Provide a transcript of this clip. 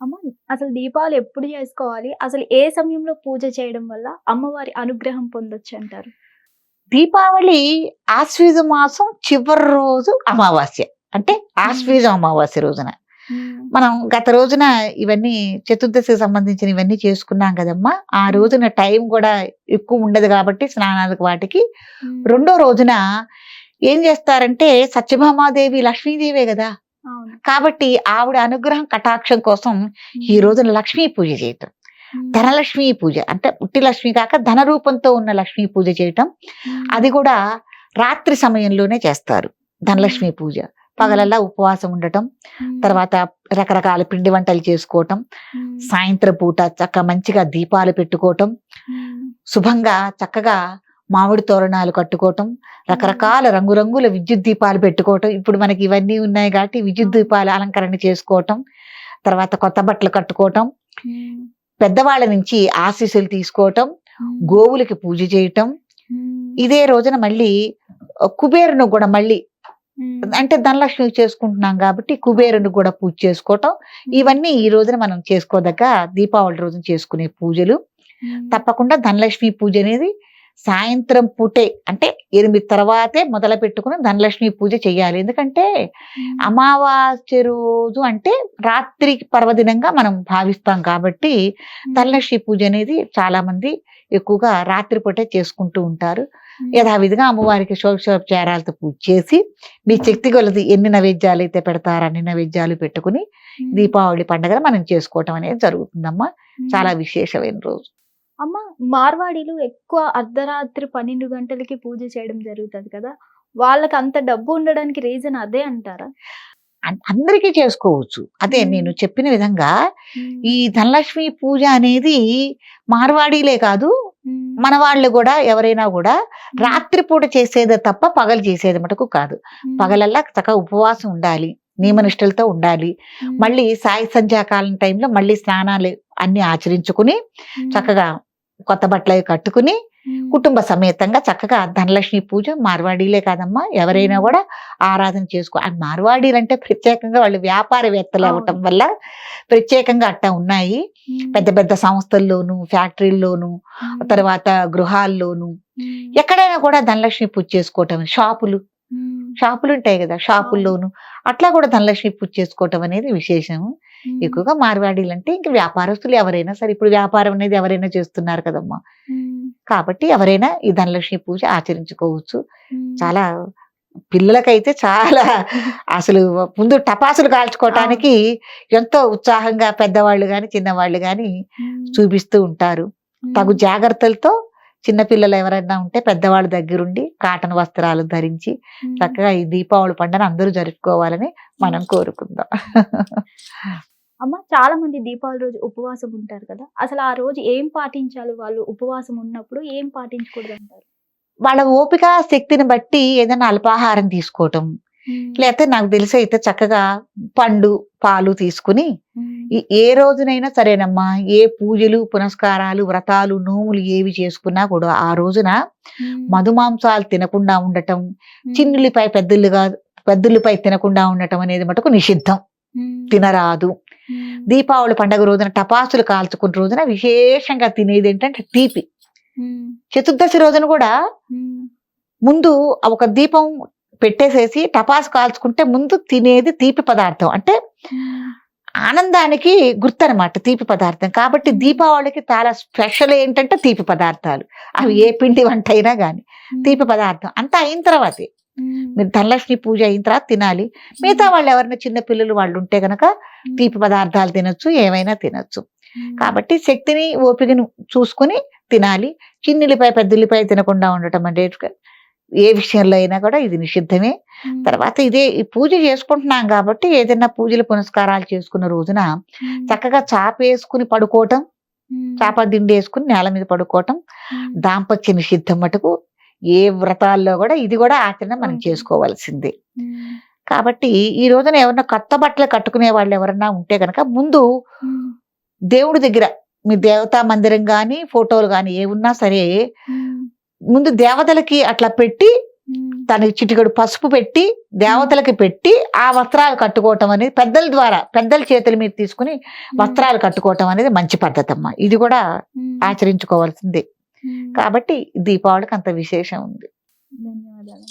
అమ్మ అసలు దీపావళి ఎప్పుడు చేసుకోవాలి? అసలు ఏ సమయంలో పూజ చేయడం వల్ల అమ్మవారి అనుగ్రహం పొందొచ్చు అంటారు? దీపావళి ఆశ్వీజ మాసం చివరి రోజు అమావాస్య. అంటే ఆశ్వీజ అమావాస్య రోజున. మనం గత రోజున ఇవన్నీ చతుర్దశికి సంబంధించిన ఇవన్నీ చేసుకున్నాం కదమ్మా. ఆ రోజున టైం కూడా ఎక్కువ ఉండదు కాబట్టి స్నానాలకు వాటికి. రెండో రోజున ఏం చేస్తారంటే సత్యభామాదేవి లక్ష్మీదేవే కదా. కాబట్టి ఆవిడ అనుగ్రహం కటాక్షం కోసం ఈ రోజున లక్ష్మీ పూజ చేయటం. ధనలక్ష్మి పూజ అంటే ఉట్టి లక్ష్మి కాక ధన రూపంతో ఉన్న లక్ష్మీ పూజ చేయటం. అది కూడా రాత్రి సమయంలోనే చేస్తారు ధనలక్ష్మి పూజ. పగలల్లా ఉపవాసం ఉండటం. తర్వాత రకరకాల పిండి వంటలు చేసుకోవటం. సాయంత్రం పూట చక్క మంచిగా దీపాలు పెట్టుకోవటం. శుభంగా చక్కగా మామిడి తోరణాలు కట్టుకోవటం రకరకాల రంగురంగుల విద్యుత్ దీపాలు పెట్టుకోవటం ఇప్పుడు మనకి ఇవన్నీ ఉన్నాయి కాబట్టి విద్యుత్ దీపాలు అలంకరణ చేసుకోవటం తర్వాత కొత్త బట్టలు కట్టుకోవటం పెద్దవాళ్ళ నుంచి ఆశీస్సులు తీసుకోవటం గోవులకి పూజ చేయటం. ఇదే రోజున మళ్ళీ కుబేరును కూడా మళ్ళీ అంటే ధనలక్ష్మి చేసుకుంటున్నాం కాబట్టి కుబేరుని కూడా పూజ చేసుకోవటం. ఇవన్నీ ఈ రోజున మనం చేసుకోదగ్గ దీపావళి రోజున చేసుకునే పూజలు. తప్పకుండా ధనలక్ష్మి పూజ అనేది సాయంత్రం పూటే అంటే ఎనిమిది తర్వాతే మొదలు పెట్టుకుని ధనలక్ష్మి పూజ చేయాలి. ఎందుకంటే అమావాస్య రోజు అంటే రాత్రి పర్వదినంగా మనం భావిస్తాం కాబట్టి ధనలక్ష్మి పూజ అనేది చాలా మంది ఎక్కువగా రాత్రిపూటే చేసుకుంటూ ఉంటారు. యథావిధిగా అమ్మవారికి షోక్షోపచారాలతో పూజ చేసి మీ శక్తి కొలది ఎన్ని నైవేద్యాలు అయితే పెడతారో అన్ని నైవేద్యాలు పెట్టుకుని దీపావళి పండుగను మనం చేసుకోవటం అనేది జరుగుతుందమ్మా. చాలా విశేషమైన రోజు. అమ్మ మార్వాడీలు ఎక్కువ అర్ధరాత్రి పన్నెండు గంటలకి పూజ చేయడం జరుగుతుంది కదా? వాళ్ళకి అంత డబ్బు ఉండడానికి రీజన్ అదే అంటారా? అందరికీ చేసుకోవచ్చు. అదే. నేను చెప్పిన విధంగా ఈ ధనలక్ష్మి పూజ అనేది మార్వాడీలే కాదు మన వాళ్ళు కూడా ఎవరైనా కూడా రాత్రిపూట చేసేదే తప్ప పగలు చేసేది మటుకు కాదు. పగలల్లా చక్కగా ఉపవాసం ఉండాలి నియమనిష్టలతో ఉండాలి. మళ్ళీ సాయి సంధ్యాకాలం టైంలో మళ్ళీ స్నానాలు అన్ని ఆచరించుకుని చక్కగా కొత్త బట్టలు అవి కట్టుకుని కుటుంబ సమేతంగా చక్కగా ధనలక్ష్మి పూజ మార్వాడీలే కాదమ్మా. ఎవరైనా కూడా ఆరాధన చేసుకో ఆ మార్వాడీలు అంటే ప్రత్యేకంగా వాళ్ళు వ్యాపారవేత్తలు. అవ్వటం వల్ల ప్రత్యేకంగా అట్టా ఉన్నాయి. పెద్ద పెద్ద సంస్థల్లోను ఫ్యాక్టరీల్లోను తర్వాత గృహాల్లోను ఎక్కడైనా కూడా ధనలక్ష్మి పూజ చేసుకోవటం షాపులు. షాపులు ఉంటాయి కదా షాపుల్లోను. అట్లా కూడా ధనలక్ష్మి పూజ చేసుకోవటం అనేది విశేషం ఎక్కువగా మార్వాడీలు అంటే ఇంకా వ్యాపారస్తులు ఎవరైనా సరే ఇప్పుడు వ్యాపారం అనేది ఎవరైనా చేస్తున్నారు కదమ్మా. కాబట్టి ఎవరైనా ఈ ధనలక్ష్మి పూజ ఆచరించుకోవచ్చు. చాలా పిల్లలకైతే చాలా అసలు ముందు టపాసులు కాల్చుకోవటానికి ఎంతో ఉత్సాహంగా పెద్దవాళ్ళు గాని చిన్నవాళ్ళు గాని చూపిస్తూ ఉంటారు. తగు జాగ్రత్తలతో చిన్నపిల్లలు ఎవరైనా ఉంటే పెద్దవాళ్ళ దగ్గరుండి కాటన్ వస్త్రాలు ధరించి చక్కగా ఈ దీపావళి పండుగను అందరూ జరుపుకోవాలని మనం కోరుకుందాం. అమ్మ చాలా మంది దీపావళి రోజు ఉపవాసం ఉంటారు కదా. అసలు ఆ రోజు ఏం పాటించాలి వాళ్ళు ఉపవాసం ఉన్నప్పుడు? ఏం పాటించకూడదు అంటారు? వాళ్ళ ఓపిక శక్తిని బట్టి ఏదైనా అల్పాహారం తీసుకోవటం లేకపోతే నాకు తెలిసి అయితే చక్కగా పండు పాలు తీసుకుని ఏ రోజునైనా సరేనమ్మా ఏ పూజలు పునస్కారాలు వ్రతాలు నోములు ఏవి చేసుకున్నా కూడా ఆ రోజున మధుమాంసాలు తినకుండా ఉండటం చిన్నులపై పెద్దలుగా పెద్దలపై తినకుండా ఉండటం అనేది మటుకు నిషిద్ధం. తినరాదు. దీపావళి పండగ రోజున టపాసులు కాల్చుకున్న రోజున విశేషంగా తినేది ఏంటంటే తీపి. చతుర్దశి రోజున కూడా ముందు ఒక దీపం పెట్టేసేసి టపాసు కాల్చుకుంటే ముందు తినేది తీపి పదార్థం. అంటే ఆనందానికి గుర్తు అనమాట తీపి పదార్థం. కాబట్టి దీపావళికి చాలా స్పెషల్ ఏంటంటే తీపి పదార్థాలు. అవి ఏ పిండి వంట అయినా కానీ తీపి పదార్థం. అంతా అయిన తర్వాతే. మీరు ధనలక్ష్మి పూజ అయిన తర్వాత తినాలి. మిగతా వాళ్ళు ఎవరైనా చిన్న పిల్లలు వాళ్ళు ఉంటే గనక తీపి పదార్థాలు తినొచ్చు ఏమైనా తినొచ్చు. కాబట్టి శక్తిని ఓపికను చూసుకుని తినాలి. చిన్నులపై పెద్దలపై తినకుండా ఉండటం అంటే ఏ విషయంలో అయినా కూడా ఇది నిషిద్ధమే. తర్వాత ఇదే ఈ పూజ చేసుకుంటున్నాం కాబట్టి ఏదైనా పూజలు పునస్కారాలు చేసుకున్న రోజున చక్కగా చాప వేసుకుని పడుకోవటం చాప దిండి వేసుకుని నేల మీద పడుకోవటం దాంపత్య నిషిద్ధం మటుకు ఏ వ్రతాల్లో కూడా ఇది కూడా ఆచరణ మనం. చేసుకోవాల్సిందే. కాబట్టి ఈ రోజున ఎవరన్నా కొత్త బట్టలు కట్టుకునే వాళ్ళు ఎవరన్నా ఉంటే గనక ముందు దేవుడి దగ్గర మీ దేవతా మందిరం గాని ఫోటోలు గాని ఏ ఉన్నా సరే ముందు దేవతలకి అట్లా పెట్టి దానికి చిటికెడు పసుపు పెట్టి దేవతలకి పెట్టి ఆ వస్త్రాలు కట్టుకోవటం అనేది పెద్దల ద్వారా పెద్దల చేతుల మీద తీసుకుని వస్త్రాలు కట్టుకోవటం అనేది మంచి పద్ధతి అమ్మా ఇది కూడా ఆచరించుకోవాల్సిందే. కాబట్టి దీపావళికి అంత విశేషం ఉంది. ధన్యవాదాలు